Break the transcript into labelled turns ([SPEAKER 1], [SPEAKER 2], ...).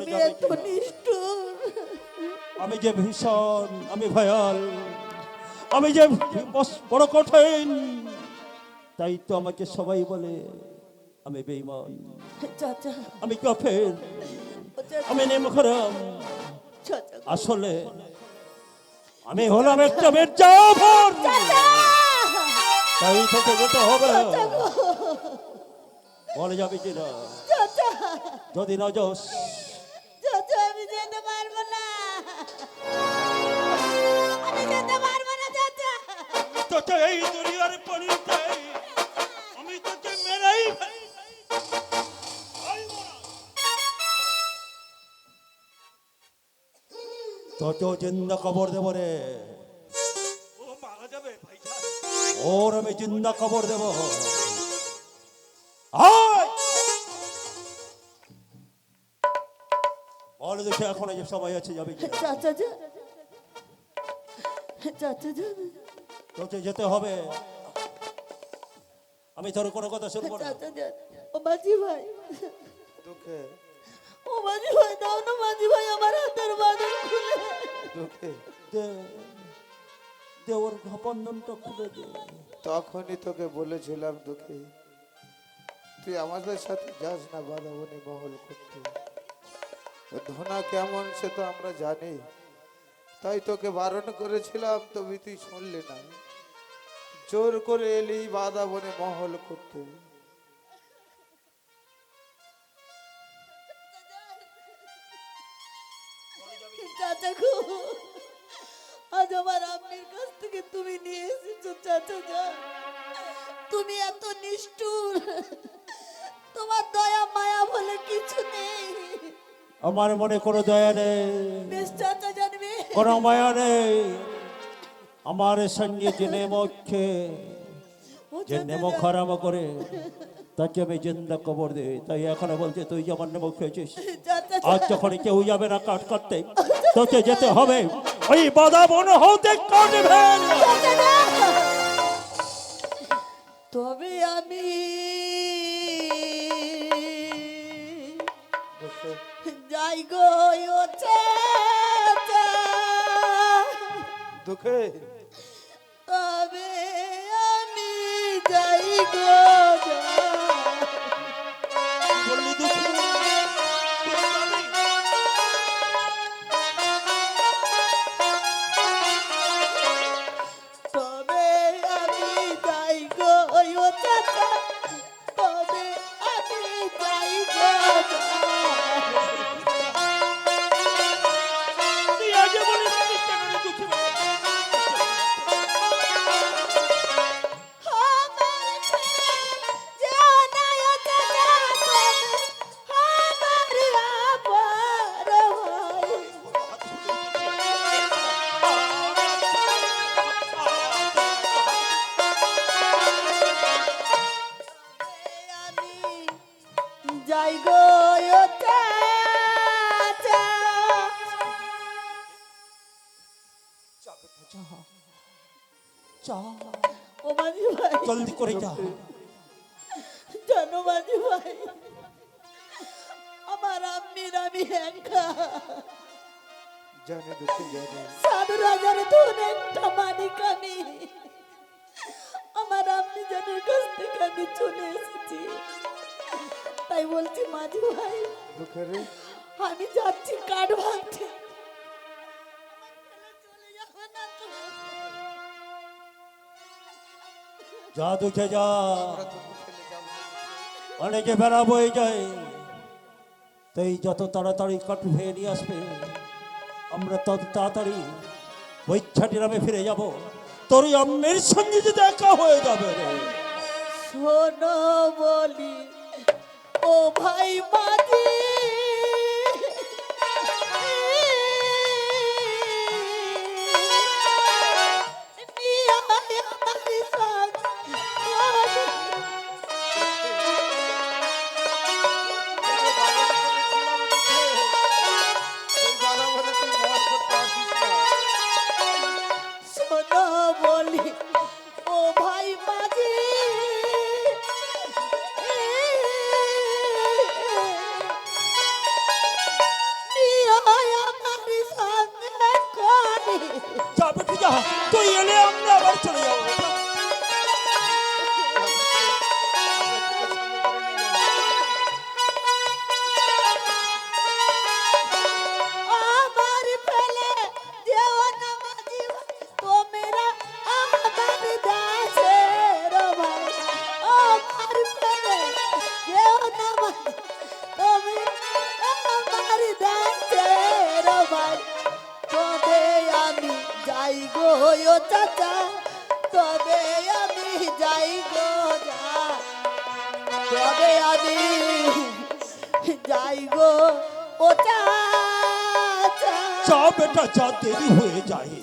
[SPEAKER 1] তুমি এত নিষ্ঠুর।
[SPEAKER 2] আমি যে ভীষণ আমি ভয়াল আমি যে বড় কঠিন তাই তো আমাকে সবাই বলে আমি বেইমান আমি কাফের আমি নেমখরাম। আসলে আমি হলাম একটা মির্জাফর। তাই তোকে যেতে হবে। বলে যাবে কিনা? যদি না এই দুনিয়ার পরিতে আমি তোকে মেরেই জিন্দা কবর দেব রে।
[SPEAKER 3] ও মারা যাবে
[SPEAKER 2] ওর আমি জিন্দা কবর দেব! বল দেখে এখন যে সময় আছে, যাবে?
[SPEAKER 1] চাচা চাচা যা।
[SPEAKER 2] তোকে যেতে হবে। আমি তোর কোনো কথা শুনব না।
[SPEAKER 1] ও মাঝি ভাই।
[SPEAKER 4] দুঃখে?
[SPEAKER 1] ও মাঝি ভাই দাও না মাঝি ভাই আমার হাতের বাঁধন খুলে।
[SPEAKER 4] দুঃখে?
[SPEAKER 2] দে দে ওর বন্ধনটা খুলে দে।
[SPEAKER 4] তখনই তোকে বলেছিলাম দুঃখে তুই আমাদের সাথে যাস না বাদাবনে মহল করতে। ও ধনা কেমন সে তো আমরা জানি। তাই তোকে বারণ করেছিলাম তবে তুই শুনলে না। জোর করে এলি বাদাবনে মহল করতে।
[SPEAKER 1] চাচা গো আজ আমার আম্মির কাছ থেকে তুমি নিয়ে এসেছ চাচা যা। তুমি এত নিষ্ঠুর তোমার দয়া মায়া বলে কিছু নেই।
[SPEAKER 2] আমার মনে কোনো দয়া নেই।
[SPEAKER 1] বেশ
[SPEAKER 2] কোনো মায়া নেই আমার সঙ্গে যে নেমক্ষে
[SPEAKER 1] ও
[SPEAKER 2] যে
[SPEAKER 1] চাচা
[SPEAKER 2] নেমো খারাপ করে তাকে আমি জিন্দা কবর দে তাই এখনও বলছে তুই যেমন নেমো খেয়েছিস আজ যখন কেউ যাবে না কাট করতে তোকে যেতে হবে। ওই বাধা বন হতে কাটবে
[SPEAKER 1] তবে আমি যাই গো
[SPEAKER 4] দুঃখে।
[SPEAKER 1] তবে আমি যাই গো যাই গো ও চাচা
[SPEAKER 2] চা
[SPEAKER 1] ও মাঝি ভাই।
[SPEAKER 2] জলদি করে যা
[SPEAKER 1] জানো মাঝি ভাই। আমার আম্মির আমি একা।
[SPEAKER 4] জানি দুঃখে জানি।
[SPEAKER 1] সাধু রাজার ধন একটা মানিক আমি। আমার আম্মি জানের কাছ থেকে আমি চলে এসেছি। তাই বলছি মাঝি ভাই আমি যাচ্ছি কাঠ ভাঙতে?
[SPEAKER 2] যা দুঃখে যা। অনেকে বেড়া বয়ে যায় তাই যত তাড়াতাড়ি কাঠ ভেয়ে নিয়ে আসবে আমরা তত তাড়াতাড়ি বৈচ্ছাটি নামে ফিরে যাব তোর আম্মের সঙ্গে যে দেখা হয়ে যাবে রে
[SPEAKER 1] শোনো বলি ও ভাই মাঝি
[SPEAKER 4] তুই
[SPEAKER 1] এলে আমরা আবার চলে যাব। চা তবে আমি যাই গো যা। তবে আমি যাই গো, ও
[SPEAKER 2] চাচা। বেটা, চা দেরি হয়ে যায়।